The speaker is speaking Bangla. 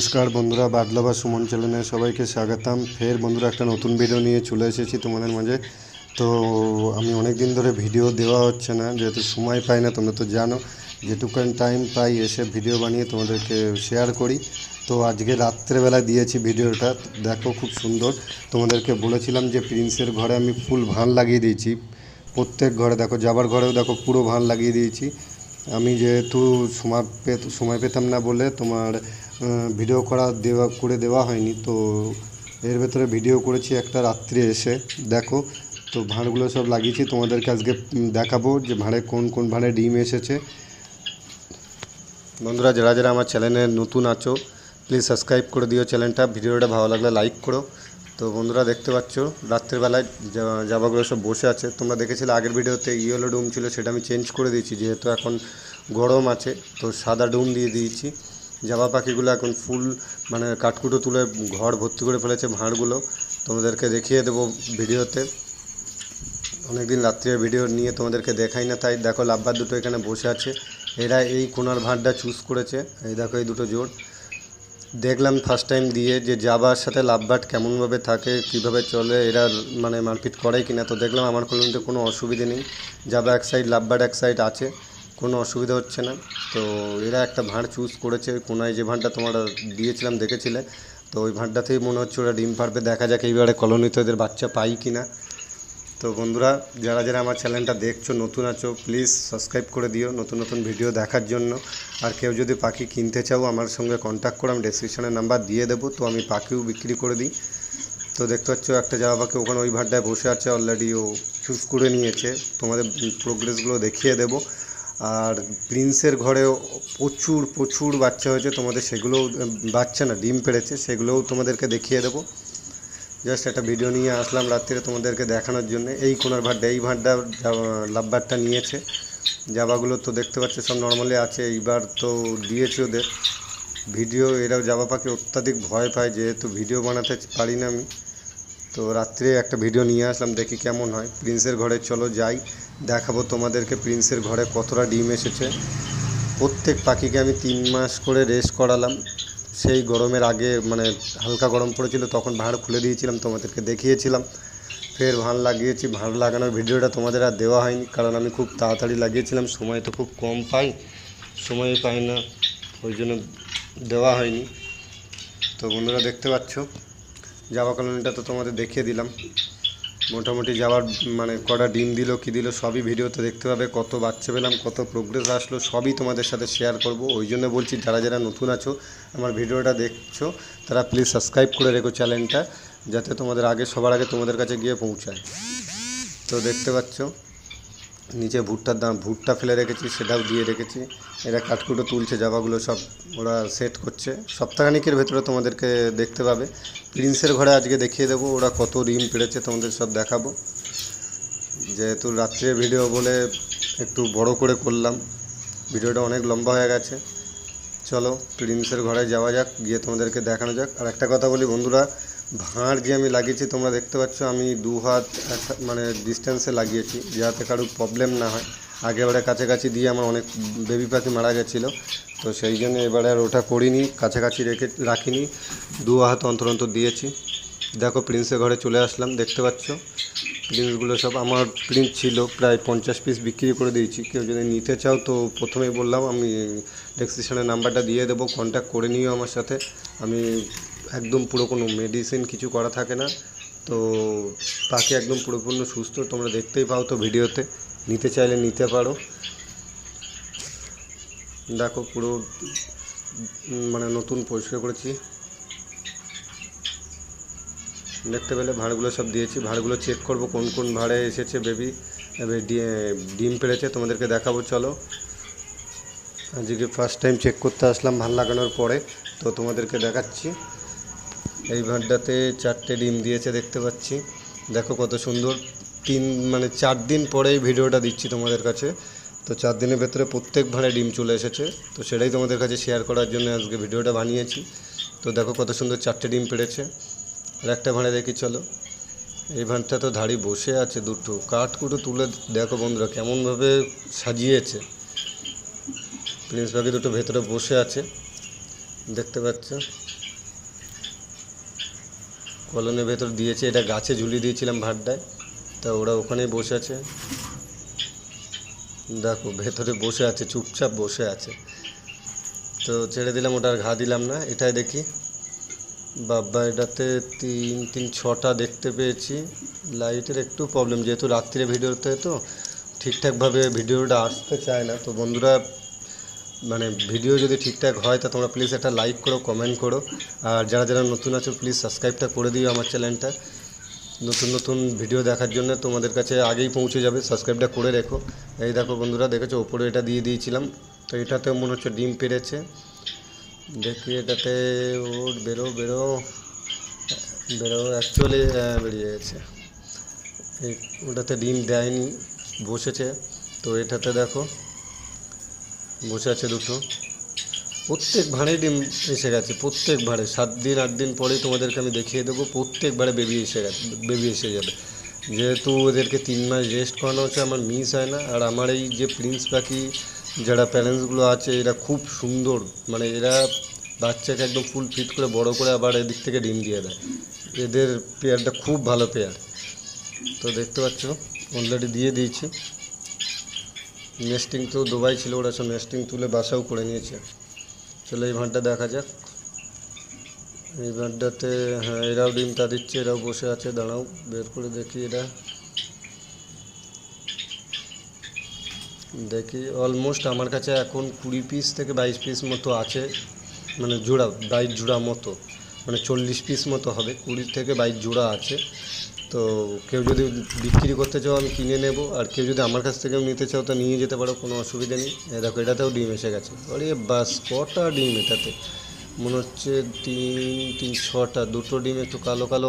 নমস্কার বন্ধুরা, বাদলা বা সুমন চ্যানেলে সবাইকে স্বাগতম। ফের বন্ধুরা, একটা নতুন ভিডিও নিয়ে চলে এসেছি তোমাদের মাঝে। তো আমি অনেক দিন ধরে ভিডিও দেওয়া হচ্ছে না, যেহেতু সময় পাই না, তোমরা তো জানো, যেটুকান টাইম পাই এসে ভিডিও বানিয়ে তোমাদেরকে শেয়ার করি। তো আজকে রাত্রেবেলা দিয়েছি ভিডিওটা দেখো খুব সুন্দর। তোমাদেরকে বলেছিলাম যে প্রিন্সের ঘরে আমি ফুল ভান লাগিয়ে দিয়েছি। প্রত্যেক ঘরে, দেখো, যাবার ঘরেও, দেখো, পুরো ভান লাগিয়ে দিয়েছি। আমি যেহেতু সময় পেত, সময় পেতাম না বলে তোমার ভিডিও করা দেওয়া, করে দেওয়া হয়নি, তো এর ভেতরে ভিডিও করেছি একটা রাত্রে এসে। দেখো, তো ভাঁড়গুলো সব লাগিয়েছি, তোমাদেরকে আজকে দেখাবো যে ভাঁড়ে কোন কোন ভাঁড়ে ডিম এসেছে। বন্ধুরা, যারা যারা আমার চ্যানেলে নতুন আছো প্লিজ সাবস্ক্রাইব করে দিও চ্যানেলটা ভিডিওটা ভালো লাগলে লাইক করো। তো বন্ধুরা দেখতে পাচ্ছ, রাত্রেবেলায় জামাগুলো সব বসে আছে। তোমরা দেখেছিলে আগের ভিডিওতে ইয়েলো ডুম ছিল, সেটা আমি চেঞ্জ করে দিয়েছি, যেহেতু এখন গরম আছে, তো সাদা ডুম দিয়ে দিয়েছি। জামা পাখিগুলো এখন ফুল মানে কাঠকুটো তুলে ঘর ভর্তি করে ফেলেছে ভাঁড়গুলো। তোমাদেরকে দেখিয়ে দেবো ভিডিওতে। অনেকদিন রাত্রে ভিডিও নিয়ে তোমাদেরকে দেখাই না, তাই দেখো লাভবার দুটো এখানে বসে আছে। এরা এই কোনার ভাঁড়টা চুজ করেছে। এই দেখো এই দুটো জোড় দেখলাম ফার্স্ট টাইম দিয়ে যে জাবার সাথে লাভবাট কেমনভাবে থাকে, কীভাবে চলে, এরা মানে মারপিট করে কিনা, তো দেখলাম আমার কলোনিতে কোনো অসুবিধে নেই। জাবা এক সাইড লাভবাট এক সাইড আছে, কোনো অসুবিধা হচ্ছে না। তো এরা একটা ভাঁড় চুজ করেছে, কোনায় যে ভাঁড়টা তোমরা দিয়েছিলাম, দেখেছিলে, তো ওই ভাঁড়টাতেই মনে হচ্ছে ওরা ডিম পারবে। দেখা যাক এইবারে কলোনিতে ওদের বাচ্চা পাই কিনা। তো বন্ধুরা, যারা যারা আমার চ্যানেলটা দেখছ, নতুন আছো প্লিজ সাবস্ক্রাইব করে দিও নতুন নতুন ভিডিও দেখার জন্য। আর কেউ যদি পাখি কিনতে চাও, আমার সঙ্গে কন্ট্যাক্ট করো, আমি ডেসক্রিপশনে নাম্বার দিয়ে দেবো, তো আমি পাখিও বিক্রি করে দিই। তো দেখতে পাচ্ছ, একটা জামা পাখি ওখানে ওই ভাড়টায় বসে আছে অলরেডি ও চুজ করে নিয়েছে। তোমাদের প্রোগ্রেসগুলো দেখিয়ে দেবো। আর প্রিন্সের ঘরেও প্রচুর প্রচুর বাচ্চা হয়েছে, তোমাদের সেগুলোও, বাচ্চা না, ডিম পেড়েছে, সেগুলোও তোমাদেরকে দেখিয়ে দেবো। জাস্ট একটা ভিডিও নিয়ে আসলাম রাত্রিরে তোমাদেরকে দেখানোর জন্য। এই কোনার ভাড়টা এই ভাড়টা লাভবারটা নিয়েছে। জাবাগুলো তো দেখতে পাচ্ছ, সব নর্মালি আছে। এইবার তো দিয়েছে ওদের। ভিডিও এরাও জাবা পাখি অত্যাধিক ভয় পায়, যেহেতু ভিডিও বানাতে পারি না আমি। তো রাত্রে একটা ভিডিও নিয়ে আসলাম, দেখি কেমন হয়। প্রিন্সের ঘরে চলো যাই, দেখাবো তোমাদেরকে প্রিন্সের ঘরে কতটা ডিম এসেছে। প্রত্যেক পাখিকে আমি তিন মাস করে রেস্ট করালাম। সেই গরমের আগে মানে হালকা গরম পড়েছিল, তখন ভাঁড় খুলে দিয়েছিলাম, তোমাদেরকে দেখিয়েছিলাম। ফের ভাঁড় লাগিয়েছি, ভাঁড় লাগানোর ভিডিওটা তোমাদের আর দেওয়া হয়নি, কারণ আমি খুব তাড়াতাড়ি লাগিয়েছিলাম, সময় তো খুব কম পাই সময় পাই না, ওই জন্য দেওয়া হয়নি। তো বন্ধুরা দেখতে পাচ্ছ, জামা কলোনিটা তো তোমাদের দেখিয়ে দিলাম। মোটামুটি যাওয়ার মানে কটা ডিম দিল, কি দিল, সবই ভিডিওতে দেখতে পাবে। কত বাচ্চা পেলাম, কত প্রোগ্রেস আসলো, সবই তোমাদের সাথে শেয়ার করব। ওই জন্য বলছি, যারা যারা নতুন আছো, আমার ভিডিওটা দেখছ, তারা প্লিজ সাবস্ক্রাইব করে রেখো চ্যানেলটা যাতে তোমাদের আগে, সবার আগে তোমাদের কাছে গিয়ে পৌঁছায়। তো দেখতে পাচ্ছ নিচে ভুট্টার দাম, ভুট্টা ফেলে রেখেছি, সেটাও দিয়ে রেখেছি। এরা কাঠকুটো তুলছে, জামাগুলো সব ওরা সেট করছে। সপ্তাহখানিকের ভেতরে তোমাদেরকে দেখতে পাবে। প্রিন্সের ঘরে আজকে দেখিয়ে দেবো ওরা কত ডিম পেড়েছে, তোমাদের সব দেখাবো। যেহেতু রাত্রে ভিডিও বলে একটু বড় করে করলাম, ভিডিওটা অনেক লম্বা হয়ে গেছে। চলো প্রিন্সের ঘরে যাওয়া যাক, গিয়ে তোমাদেরকে দেখানো যাক। আর একটা কথা বলি বন্ধুরা ভাঁড় যে আমি লাগিয়েছি, তোমরা দেখতে পাচ্ছ, আমি দু হাত মানে ডিস্টেন্সে লাগিয়েছি, যাতে কারোর প্রবলেম না হয়। আগে ওরা কাছাকাছি দিয়ে আমার অনেক বেবি পাখি মারা গেছিল, তো সেই জন্য এবারে আর ওটা করিনি, কাছাকাছি রেখে, রাখিনি। দু হাত অন্তর অন্তর দিয়েছি। দেখো প্রিন্সের ঘরে চলে আসলাম, দেখতে পাচ্ছ? প্রিন্সগুলো সব, আমার প্রিন্স ছিল, প্রায় পঞ্চাশ পিস বিক্রি করে দিয়েছি। কেউ যদি নিতে চাও, তো প্রথমেই বললাম, আমি ডেসক্রিপশনে নাম্বারটা দিয়ে দেবো কন্ট্যাক্ট করে নিও আমার সাথে। আমি একদম পুরো কোনো মেডিসিন কিছু করা থাকে না। তো পাখি একদম পুরোপূর্ণ সুস্থ তোমরা দেখতেই পাও তো ভিডিওতে। নিতে চাইলে নিতে পারো। দেখো পুরো মানে নতুন পরিষ্কার করেছি। দেখতে পেলে ভাঁড়গুলো সব দিয়েছি। ভাঁড়গুলো চেক করব কোন কোন ভাঁড়ে এসেছে বেবি ডিম পেড়েছে, তোমাদেরকে দেখাবো, চলো। আজকে ফার্স্ট টাইম চেক করতে আসলাম ভালো লাগানোর পরে। তো তোমাদেরকে দেখাচ্ছি। এই ভাঁড়টাতে চারটে ডিম দিয়েছে, দেখতে পাচ্ছি। দেখো কত সুন্দর। তিন মানে চার দিন পরেই ভিডিওটা দিচ্ছি তোমাদের কাছে। তো চার দিনের ভেতরে প্রত্যেক ভাঁড়ে ডিম চলে এসেছে। তো সেটাই তোমাদের কাছে শেয়ার করার জন্য আজকে ভিডিওটা বানিয়েছি। তো দেখো কত সুন্দর চারটে ডিম পেড়েছে। আর একটা ভাঁড়ে দেখি, চলো। এই ভাঁড়টা তো ধাড়ি বসে আছে দুটো। কাঠকুটো তুলে দেখো বন্ধুরা, কেমনভাবে সাজিয়েছে। প্রিন্স পাখি দুটো ভেতরে বসে আছে। দেখতে পাচ্ছ? কলনের ভেতর দিয়েছে, এটা গাছে ঝুলিয়ে দিয়েছিলাম ভাড্ডায়। তা ওরা ওখানেই বসে আছে। দেখো, ভেতরে বসে আছে, চুপচাপ বসে আছে। তো ছেড়ে দিলাম, ওটা আর ঘা দিলাম না। এটাই দেখি। বাবা, এটাতে তিন তিন, ছটা দেখতে পেয়েছি। লাইটের একটু প্রবলেম যেহেতু রাত্রিরে ভিডিওতে তো ঠিকঠাকভাবে ভিডিওটা আসতে চায় না, তো বন্ধুরা মানে ভিডিও যদি ঠিকঠাক হয়, তা তোমরা প্লিজ একটা লাইক করো কমেন্ট করো। আর যারা যারা নতুন আছো প্লিজ সাবস্ক্রাইবটা করে দিও আমার চ্যানেলটা নতুন নতুন ভিডিও দেখার জন্য তোমাদের কাছে আগেই পৌঁছে যাবে সাবস্ক্রাইবটা করে রেখো। এই দেখো বন্ধুরা, দেখেছ? ওপরে এটা দিয়ে দিয়েছিলাম। তো এটাতেও মনে হচ্ছে ডিম পেরেছে। দেখি এটাতে ওর বেরো বেরো। বেরো অ্যাকচুয়ালি বেরিয়ে গেছে। ওটাতে ডিম দেয়নি, বসেছে। তো এটাতে দেখো বসে আছে দুটো। প্রত্যেক ভাঁড়ে ডিম এসে গেছে, প্রত্যেক ভাঁড়ে। সাত দিন, আট দিন পরেই তোমাদেরকে আমি দেখিয়ে দেবো, প্রত্যেক ভাঁড়ে বেবি এসে গেছে, বেবি এসে যাবে। যেহেতু ওদেরকে তিন মাস রেস্ট করানো হচ্ছে, আমার মিস হয় না। আর আমার এই যে প্রিন্স পাখি, যারা প্যারেন্টসগুলো আছে, এরা খুব সুন্দর। মানে এরা বাচ্চাকে একদম ফুল ফিট করে, বড় করে আবার এদিক থেকে ডিম দিয়ে দেয়। এদের পেয়ারটা খুব ভালো পেয়ার তো দেখতে পাচ্ছ অলরেডি দিয়ে দিয়েছি। নেস্টিং তো দুবাই ছিল, ওরা সব নেস্টিং তুলে বাসাও করে নিয়েছে। চলো এই ভাঁড়টা দেখা যাক। এই ভাঁড়টাতে হ্যাঁ এরাও ডিমটা দিচ্ছে, এরাও বসে আছে, দাঁড়াও, বের করে দেখি এটা দেখি অলমোস্ট আমার কাছে এখন কুড়ি পিস থেকে বাইশ পিস মতো আছে মানে জোড়া, বাইশ জোড়া মতো মানে চল্লিশ পিস মতো হবে, কুড়ি থেকে বাইশ জোড়া আছে। তো কেউ যদি বিক্রি করতে চাও আমি কিনে নেব, আর কেউ যদি আমার কাছ থেকেও নিতে চাও তো নিয়ে যেতে পারো, কোনো অসুবিধা নেই। দেখো, এটাতেও ডিম এসে গেছে। আরে বাস কটা ডিম এটাতে। মনে হচ্ছে তিন তিন, ছটা, দুটো ডিম একটু কালো কালো